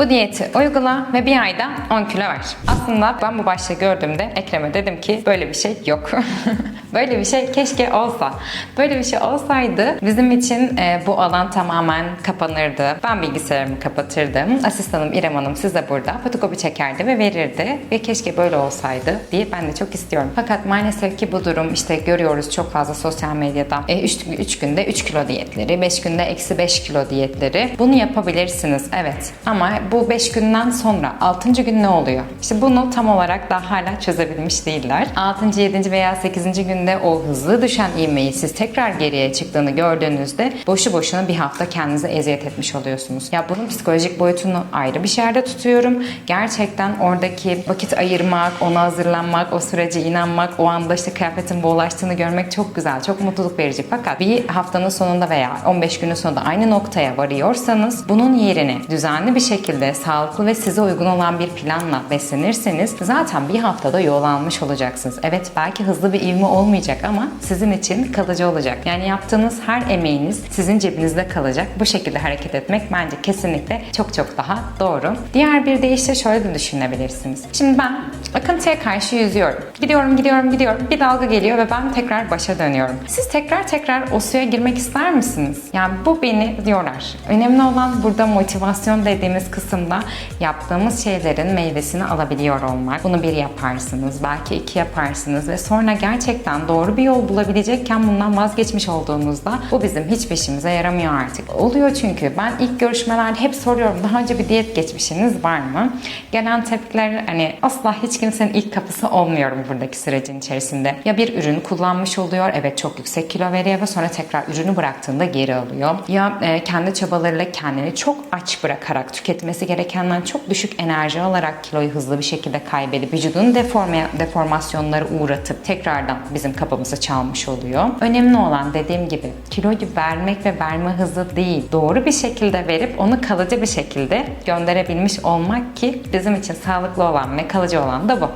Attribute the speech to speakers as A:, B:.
A: Bu diyeti uygula ve bir ayda 10 kilo ver. Aslında ben bu başlığı gördüğümde Ekrem'e dedim ki böyle bir şey yok. böyle bir şey keşke olsa. Böyle bir şey olsaydı bizim için e, bu alan tamamen kapanırdı. Ben bilgisayarımı kapatırdım. Asistanım İrem Hanım siz de burada fotokopi çekerdi ve verirdi. Ve keşke böyle olsaydı diye ben de çok istiyorum. Fakat maalesef ki bu durum işte görüyoruz çok fazla sosyal medyada. 3 günde 3 kilo diyetleri, 5 günde eksi 5 kilo diyetleri. Bunu yapabilirsiniz evet. Ama bu 5 günden sonra 6. gün ne oluyor? İşte bunu tam olarak daha hala çözebilmiş değiller. 6. 7. veya 8. günde o hızlı düşen ivmeyi siz tekrar geriye çıktığını gördüğünüzde boşu boşuna bir hafta kendinize eziyet etmiş oluyorsunuz. Ya bunun psikolojik boyutunu ayrı bir yerde tutuyorum. Gerçekten oradaki vakit ayırmak, ona hazırlanmak, o sürece inanmak, o anda işte kıyafetin bollaştığını görmek çok güzel, çok mutluluk verici. Fakat bir haftanın sonunda veya 15 günün sonunda aynı noktaya varıyorsanız bunun yerine düzenli bir şekilde sağlıklı ve size uygun olan bir planla beslenirseniz zaten bir haftada yol olacaksınız. Evet belki hızlı bir ivme olmayacak ama sizin için kalıcı olacak. Yani yaptığınız her emeğiniz sizin cebinizde kalacak. Bu şekilde hareket etmek bence kesinlikle çok çok daha doğru. Diğer bir deyişle şöyle de düşünebilirsiniz. Şimdi ben akıntıya karşı yüzüyorum. Gidiyorum, gidiyorum, gidiyorum. Bir dalga geliyor ve ben tekrar başa dönüyorum. Siz tekrar tekrar o suya girmek ister misiniz? Yani bu beni diyorlar. Önemli olan burada motivasyon dediğimiz kısımda yaptığımız şeylerin meyvesini alabiliyor olmak. Bunu bir yaparsınız, belki iki yaparsınız ve sonra gerçekten doğru bir yol bulabilecekken bundan vazgeçmiş olduğunuzda bu bizim hiçbir işimize yaramıyor artık. Oluyor çünkü ben ilk görüşmelerde hep soruyorum daha önce bir diyet geçmişiniz var mı? Gelen tepkiler hani asla hiç kimsenin ilk kapısı olmuyorum buradaki sürecin içerisinde. Ya bir ürün kullanmış oluyor, evet çok yüksek kilo veriyor ve sonra tekrar ürünü bıraktığında geri alıyor. Ya e, kendi çabalarıyla kendini çok aç bırakarak tüketmesi gerekenden çok düşük enerji alarak kiloyu hızlı bir şekilde kaybedip vücudun deforme, deformasyonları uğratıp tekrardan bizim kapımızı çalmış oluyor. Önemli olan dediğim gibi kiloyu vermek ve verme hızı değil. Doğru bir şekilde verip onu kalıcı bir şekilde gönderebilmiş olmak ki bizim için sağlıklı olan ve kalıcı olan da bu.